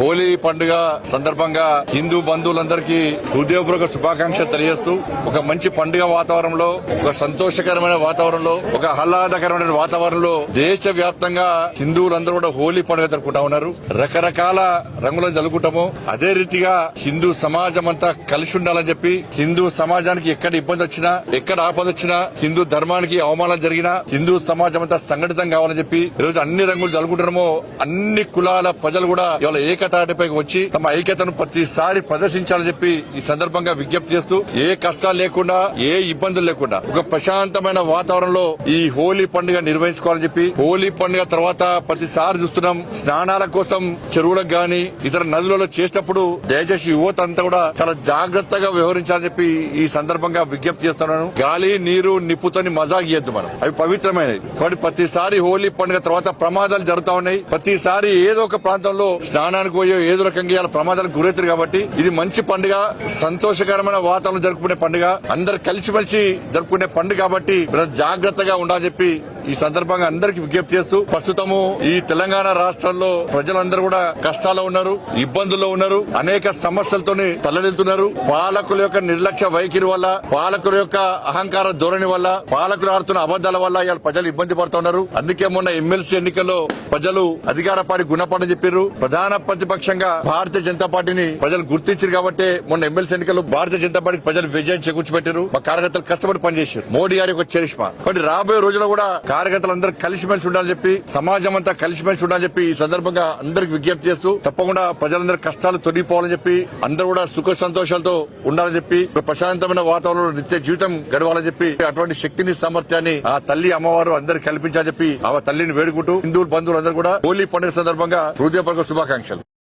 హోలీ పండుగ సందర్భంగా హిందూ బంధువులందరికీ హృదయపూర్వక శుభాకాంక్షలు తెలియజేస్తూ ఒక మంచి పండుగ వాతావరణంలో ఒక సంతోషకరమైన వాతావరణంలో ఒక ఆహ్లాదకరమైన వాతావరణంలో దేశ వ్యాప్తంగా హిందువులందరూ కూడా హోలీ పండుగ జరుపుకుంటా ఉన్నారు. రకరకాల రంగులను జరుపుకుంటాము అదే రీతిగా హిందూ సమాజం అంతా కలిసి ఉండాలని చెప్పి హిందూ సమాజానికి ఎక్కడ ఇబ్బంది వచ్చినా ఎక్కడ ఆపద వచ్చినా హిందూ ధర్మానికి అవమానం జరిగినా హిందూ సమాజం అంతా సంఘటితం కావాలని చెప్పి ఈరోజు అన్ని రంగులు జరుపుకుంటున్నామో అన్ని కులాల ప్రజలు కూడా ఇవాళ ఏకతాటిపైకి వచ్చి తమ ఐక్యతను ప్రతిసారి ప్రదర్శించాలని చెప్పి ఈ సందర్భంగా విజ్ఞప్తి చేస్తూ ఏ కష్టాలు లేకుండా ఏ ఇబ్బందులు లేకుండా ఒక ప్రశాంతమైన వాతావరణంలో ఈ హోలీ పండుగ నిర్వహించుకోవాలని చెప్పి హోలీ పండుగ తర్వాత ప్రతిసారి చూస్తున్నాం. స్నానాల కోసం చెరువులకు గాని ఇతర నదులలో చేసినప్పుడు దయచేసి యువత అంతా కూడా చాలా జాగ్రత్తగా వ్యవహరించాలని చెప్పి ఈ సందర్భంగా విజ్ఞప్తి చేస్తున్నాను. గాలి నీరు నిప్పుతోని మజా గీయద్దు మనం. అవి పవిత్రమైనవి కాబట్టి ప్రతిసారి హోలీ పండుగ తర్వాత ప్రమాదాలు జరుగుతా ఉన్నాయి. ప్రతిసారి ఏదో ఒక ప్రాంతంలో స్నానానికి పోయో ఏదో రకంగా ఇవాళ ప్రమాదాలకు గురవుతారు కాబట్టి ఇది మంచి పండుగ సంతోషకరమైన వాతావరణం జరుపుకునే పండుగ. అందరు కలిసిమెలిసి జరుపుకునే పండుగ కాబట్టి జాగ్రత్తగా ఉండాలని చెప్పి ఈ సందర్భంగా అందరికి విజ్ఞప్తి చేస్తూ ప్రస్తుతము ఈ తెలంగాణ రాష్ట్రంలో ప్రజలందరూ కూడా కష్టాల్లో ఉన్నారు ఇబ్బందుల్లో ఉన్నారు అనేక సమస్యలతోనే తల్లడిల్తున్నారు పాలకుల యొక్క నిర్లక్ష్య వైఖరి వల్ల పాలకుల యొక్క అహంకార ధోరణి వల్ల పాలకులు ఆడుతున్న అబద్దాల వల్ల ఇవాళ ప్రజలు ఇబ్బంది పడుతున్నారు అందుకే మొన్న ఎమ్మెల్సీ ఎన్నికల్లో ప్రజలు అధికార పార్టీ గుణపడని చెప్పారు ప్రధాన ప్రతిపక్షంగా భారతీయ జనతా పార్టీని ప్రజలు గుర్తించారు కాబట్టి మొన్న ఎమ్మెల్సీ ఎన్నికల్లో భారతీయ జనతా పార్టీ ప్రజలు విజయం చేకూర్చిపెట్టారు మా కార్యకర్తలు కష్టపడి పనిచేశారు మోడీ గారి యొక్క చరిష్మా. కాబట్టి రాబోయే రోజుల్లో కూడా కార్యకర్తలందరూ కలిసిమెలిసి ఉండాలని చెప్పి సమాజం అంతా కలిసిమెలిసి ఉండాలని చెప్పి ఈ సందర్భంగా అందరికి విజ్ఞప్తి చేస్తూ తప్పకుండా ప్రజలందరి కష్టాలు తొలగిపోవాలని చెప్పి అందరూ కూడా సుఖ సంతోషాలతో ఉండాలని చెప్పి ప్రశాంతమైన వాతావరణంలో నిత్య జీవితం గడవాలని చెప్పి అటువంటి శక్తిని సామర్థ్యాన్ని ఆ తల్లి అమ్మవారు అందరికి కల్పించాలని చెప్పి ఆ తల్లిని వేడుకుంటూ హిందువులు బంధువులు అందరూ కూడా హోలీ పండుగ సందర్భంగా హృదయపూర్వక శుభాకాంక్షలు.